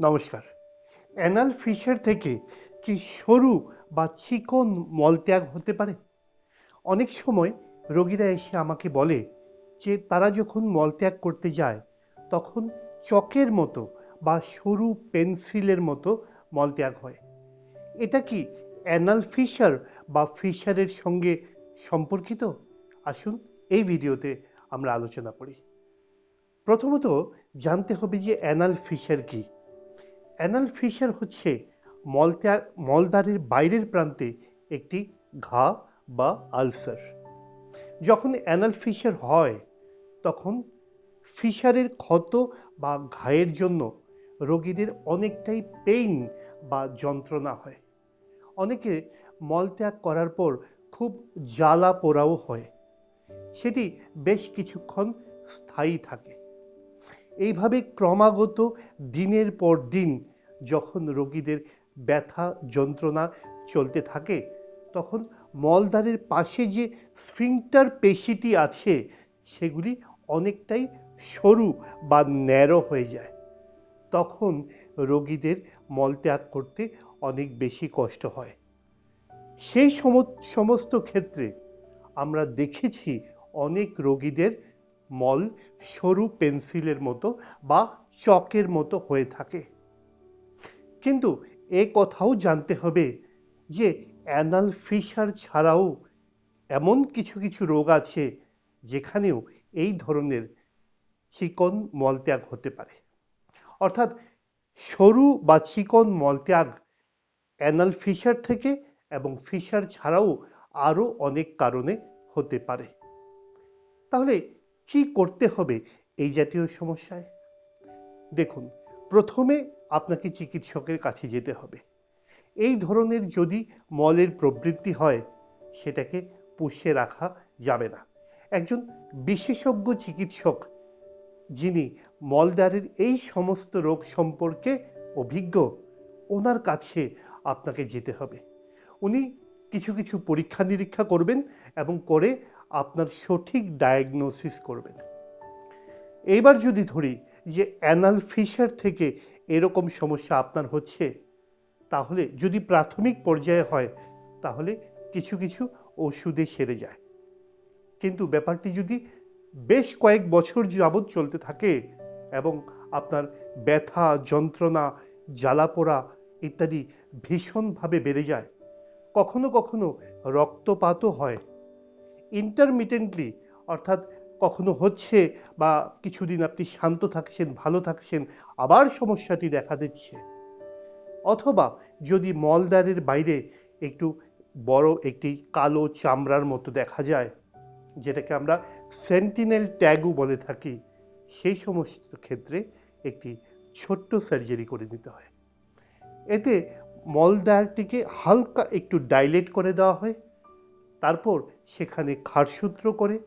নমস্কার। Anal fisher থেকে কি সরু বা চিকন মলত্যাগ হতে পারে? অনেক সময় রোগীরা এসে আমাকে বলে যে তারা যখন মলত্যাগ করতে যায়, তখন চকের মতো বা সরু পেন্সিলের মতো মলত্যাগ হয়। এটা কি অ্যানাল ফিশার বা ফিশারের সঙ্গে সম্পর্কিত? আসুন এই ভিডিওতে আমরা আলোচনা করি। প্রথমত জানতে হবে যে অ্যানাল ফিশার কি। অ্যানাল ফিশার হচ্ছে মলত্যাগ মলদ্বারের বাইরের প্রান্তে একটি ঘা বা আলসার। যখন অ্যানাল ফিশার হয়, তখন ফিশারের ক্ষত বা ঘায়ের জন্য রোগীদের অনেকটাই পেইন বা যন্ত্রণা হয়। অনেকে মলত্যাগ করার পর খুব জ্বালা পোড়াও হয়। সেটি বেশ কিছুক্ষণ স্থায়ী থাকে। এইভাবে ক্রমাগত দিনের পর দিন যখন রোগীদের ব্যথা যন্ত্রণা চলতে থাকে, তখন মলদ্বারের পাশে যে স্ফিংটার পেশিটি আছে, সেগুলি অনেকটাই সরু বা ন্যারো হয়ে যায়। তখন রোগীদের মলত্যাগ করতে অনেক বেশি কষ্ট হয়। সেই সমস্ত ক্ষেত্রে আমরা দেখেছি অনেক রোগীদের মল সরু পেন্সিলের মতো বা চকের মতো হয়ে থাকে। কিন্তু এ কথাও জানতে হবে যে অ্যানাল ফিশার ছাড়াও এমন কিছু কিছু রোগ আছে যেখানেও এই ধরনের চিকন মলত্যাগ হতে পারে। অর্থাৎ সরু বা চিকন মলত্যাগ অ্যানাল ফিশার থেকে এবং ফিশার ছাড়াও আরও অনেক কারণে হতে পারে। তাহলে কি করতে হবে এই জাতীয় সমস্যায়? দেখুন, প্রথমে আপনাকে চিকিৎসকের কাছে যেতে হবে। এই ধরনের যদি মলের প্রবৃত্তি হয়, সেটাকে পুষে রাখা যাবে না। একজন বিশেষজ্ঞ চিকিৎসক, যিনি মলদ্বারের এই সমস্ত রোগ সম্পর্কে অভিজ্ঞ, ওনার কাছে আপনাকে যেতে হবে। উনি কিছু কিছু পরীক্ষা নিরীক্ষা করবেন এবং করে আপনার সঠিক ডায়াগনোসিস করবেন। এইবার যদি ধরি যে অ্যানাল ফিশার থেকে এরকম সমস্যা আপনার হচ্ছে, তাহলে যদি প্রাথমিক পর্যায়ে হয়, তাহলে কিছু কিছু ওষুধে সেরে যায়। কিন্তু ব্যাপারটি যদি বেশ কয়েক বছর যাবৎ চলতে থাকে এবং আপনার ব্যথা, যন্ত্রণা, জ্বালাপোড়া ইত্যাদি ভীষণভাবে বেড়ে যায়, কখনো কখনো রক্তপাতও হয়। ইন্টারমিটেন্টলি অর্থাৎ কখনো হচ্ছে বা কিছুদিন আপনি শান্ত থাকছেন, ভালো থাকছেন, আবার সমস্যাটি দেখা দিচ্ছে। অথবা যদি মলদ্বারের বাইরে একটু বড় একটি কালো চামড়ার মতো দেখা যায়, যেটাকে আমরা সেন্টিনেল ট্যাগও বলে থাকি, সেই সমস্ত ক্ষেত্রে একটি ছোট্ট সার্জারি করে নিতে হয়। এতে মলদ্বারটিকে হালকা একটু ডাইলেট করে দেওয়া হয়, তারপর সেখানে খারসূত্র করে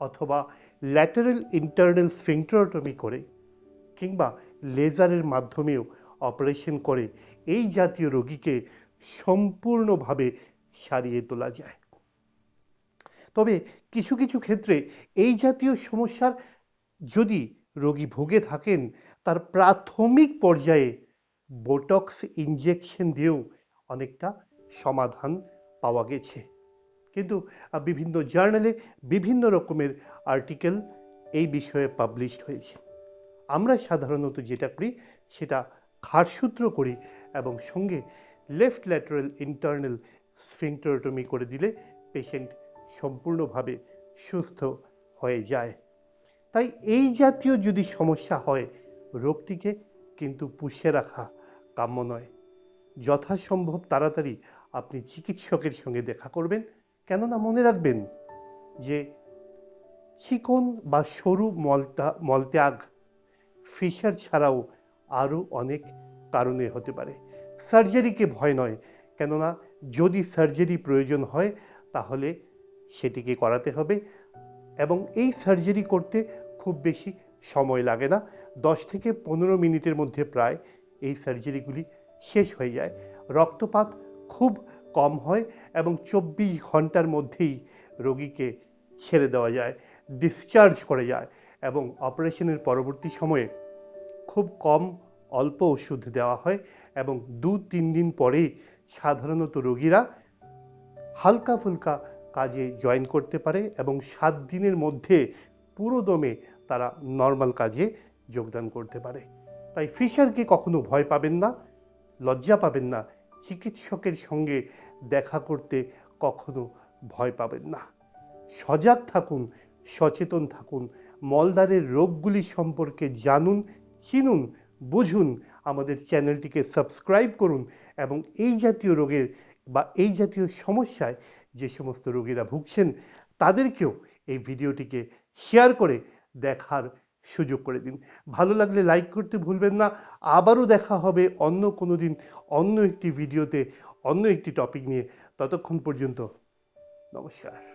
অথবা ল্যাটারাল ইন্টারনাল স্ফিংক্টোরটমি করে কিংবা লেজারের মাধ্যমেও অপারেশন করে এই জাতীয় রোগীকে সম্পূর্ণভাবে সারিয়ে তোলা যায়। তবে কিছু কিছু ক্ষেত্রে এই জাতীয় সমস্যার যদি রোগী ভুগে থাকেন, তার প্রাথমিক পর্যায়ে বোটক্স ইনজেকশন দিয়েও অনেকটা সমাধান পাওয়া গেছে। কিন্তু বিভিন্ন জার্নালে বিভিন্ন রকমের আর্টিকেল এই বিষয়ে পাবলিশড হয়েছে। আমরা সাধারণত যেটা করি, সেটা খারসূত্র করি এবং সঙ্গে লেফট ল্যাটারাল ইন্টারনাল স্ফিংটোরটমি করে দিলে পেশেন্ট সম্পূর্ণভাবে সুস্থ হয়ে যায়। তাই এই জাতীয় যদি সমস্যা হয়, রোগটিকে কিন্তু পুষে রাখা কাম্য নয়। যথাসম্ভব তাড়াতাড়ি আপনি চিকিৎসকের সঙ্গে দেখা করবেন। কেননা মনে রাখবেন যে চিকন বা সরু মলতা, মলত্যাগ ফিশার ছাড়াও আরও অনেক কারণে হতে পারে। সার্জারিকে ভয় নয়, কেননা যদি সার্জারি প্রয়োজন হয় তাহলে সেটিকে করাতে হবে এবং এই সার্জারি করতে খুব বেশি সময় লাগে না। দশ থেকে পনেরো মিনিটের মধ্যে প্রায় এই সার্জারিগুলি শেষ হয়ে যায়। রক্তপাত খুব কম হয় এবং চব্বিশ ঘণ্টার মধ্যেই রোগীকে ছেড়ে দেওয়া যায় ডিসচার্জ করে যায় এবং অপারেশনের পরবর্তী সময়ে খুব কম অল্প ওষুধ দেওয়া হয় এবং দু তিন দিন পরেই সাধারণত রোগীরা হালকা ফুলকা কাজে জয়েন করতে পারে এবং সাত দিনের মধ্যে পুরো দমে তারা নর্মাল কাজে যোগদান করতে পারে। তাই ফিশারকে কখনো ভয় পাবেন না, লজ্জা পাবেন না চিকিৎসকের সঙ্গে দেখা করতে কখনো ভয় পাবেন না। সজাগ থাকুন, সচেতন থাকুন, মলদ্বারের রোগগুলি সম্পর্কে জানুন, চিনুন, বুঝুন, আমাদের চ্যানেলটিকে সাবস্ক্রাইব করুন এবং এই জাতীয় রোগের বা এই জাতীয় সমস্যায় যে সমস্ত রোগীরা ভুগছেন, তাদেরকেও এই ভিডিওটিকে শেয়ার করে দেখার সুযোগ করে দিন। ভালো লাগলে লাইক করতে ভুলবেন না। আবারও দেখা হবে অন্য কোনো দিন অন্য একটি ভিডিওতে অন্য একটি টপিক নিয়ে। ততক্ষণ পর্যন্ত নমস্কার।